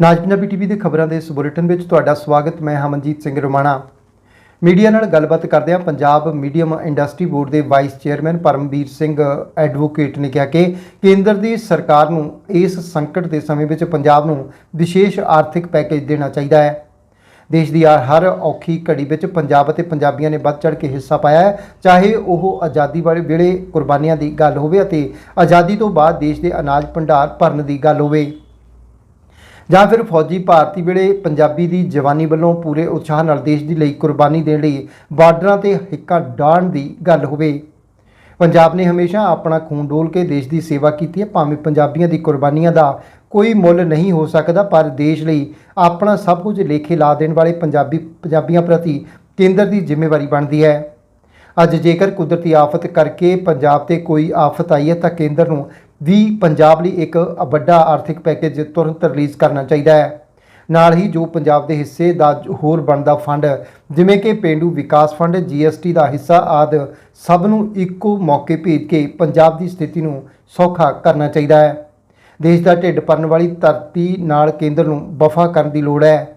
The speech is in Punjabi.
ਨਾਜ ਪੰਜਾਬੀ ਟੀਵੀ ਦੇ ਖਬਰਾਂ ਦੇ ਇਸ ਬੁਲੇਟਿਨ ਵਿੱਚ ਤੁਹਾਡਾ ਸਵਾਗਤ, ਮੈਂ ਹਮਨਜੀਤ ਸਿੰਘ ਰੋਮਾਣਾ। ਮੀਡੀਆ ਨਾਲ ਗੱਲਬਾਤ ਕਰਦਿਆਂ ਪੰਜਾਬ ਮੀਡੀਅਮ ਇੰਡਸਟਰੀ ਬੋਰਡ ਦੇ vice chairman Paramvir Singh advocate ਨੇ ਕਿਹਾ ਕਿ ਕੇਂਦਰ ਦੀ ਸਰਕਾਰ ਨੂੰ ਇਸ ਸੰਕਟ ਦੇ ਸਮੇਂ ਵਿੱਚ ਪੰਜਾਬ ਨੂੰ ਵਿਸ਼ੇਸ਼ ਆਰਥਿਕ ਪੈਕੇਜ ਦੇਣਾ ਚਾਹੀਦਾ ਹੈ। ਦੇਸ਼ ਦੀ ਹਰ- ਹਰ ਔਖੀ ਘੜੀ ਵਿੱਚ ਪੰਜਾਬ ਅਤੇ ਪੰਜਾਬੀਆਂ ਨੇ ਵੱਧ ਚੜ ਕੇ ਹਿੱਸਾ ਪਾਇਆ ਹੈ। ਚਾਹੇ ਉਹ ਆਜ਼ਾਦੀ ਵਾਲੇ ਵੇਲੇ ਕੁਰਬਾਨੀਆਂ ਦੀ ਗੱਲ ਹੋਵੇ ਅਤੇ ਆਜ਼ਾਦੀ ਤੋਂ ਬਾਅਦ ਦੇਸ਼ ਦੇ ਅਨਾਜ ਭੰਡਾਰ ਭਰਨ ਦੀ ਗੱਲ ਹੋਵੇ। ਜਾਂ ਫਿਰ ਫੌਜੀ ਭਾਰਤੀ ਵੇਲੇ ਪੰਜਾਬੀ ਦੀ ਜਵਾਨੀ ਵੱਲੋਂ ਪੂਰੇ ਉਤਸ਼ਾਹ ਨਾਲ ਦੇਸ਼ ਦੀ ਲਈ ਕੁਰਬਾਨੀ ਦੇਣ ਲਈ ਬਾਰਡਰਾਂ ਤੇ ਹਿੱਕਾ ਡਾਣ ਦੀ ਗੱਲ ਹੋਵੇ। ਪੰਜਾਬ ਨੇ ਹਮੇਸ਼ਾ ਆਪਣਾ ਖੂਨ ਡੋਲ ਕੇ ਦੇਸ਼ ਦੀ ਸੇਵਾ ਕੀਤੀ ਹੈ। ਭਾਵੇਂ ਪੰਜਾਬੀਆਂ ਦੀ ਕੁਰਬਾਨੀਆਂ ਦਾ ਕੋਈ ਮੁੱਲ ਨਹੀਂ ਹੋ ਸਕਦਾ, ਪਰ ਦੇਸ਼ ਲਈ ਆਪਣਾ ਸਭ ਕੁਝ ਲੇਖੇ ਲਾ ਦੇਣ ਵਾਲੇ ਪੰਜਾਬੀ, ਪੰਜਾਬੀਆਂ ਪ੍ਰਤੀ ਕੇਂਦਰ ਦੀ ਜ਼ਿੰਮੇਵਾਰੀ ਬਣਦੀ ਹੈ। ਅੱਜ ਜੇਕਰ ਕੁਦਰਤੀ ਆਫਤ ਕਰਕੇ ਪੰਜਾਬ ਤੇ ਕੋਈ ਆਫਤ ਆਈ ਹੈ, ਤਾਂ ਕੇਂਦਰ ਨੂੰ ਵੀ ਪੰਜਾਬ ਲਈ ਇੱਕ ਵੱਡਾ ਆਰਥਿਕ ਪੈਕੇਜ ਤੁਰੰਤ ਰਿਲੀਜ਼ ਕਰਨਾ ਚਾਹੀਦਾ ਹੈ। ਨਾਲ ਹੀ ਜੋ ਪੰਜਾਬ ਦੇ ਹਿੱਸੇ ਦਾ ਹੋਰ ਬਣਦਾ ਫੰਡ ਜਿਵੇਂ ਕਿ ਪਿੰਡੂ ਵਿਕਾਸ ਫੰਡ ਜੀਐਸਟੀ ਦਾ ਹਿੱਸਾ ਆਦ, ਸਭ ਨੂੰ ਇੱਕੋ ਮੌਕੇ ਭੇਜ ਕੇ ਪੰਜਾਬ ਦੀ ਸਥਿਤੀ ਨੂੰ ਸੌਖਾ ਕਰਨਾ ਚਾਹੀਦਾ ਹੈ। ਦੇਸ਼ ਦਾ ਢਿੱਡ ਭਰਨ ਵਾਲੀ ਧਰਤੀ ਨਾਲ ਕੇਂਦਰ ਨੂੰ ਵਫਾ ਕਰਨ ਦੀ ਲੋੜ ਹੈ।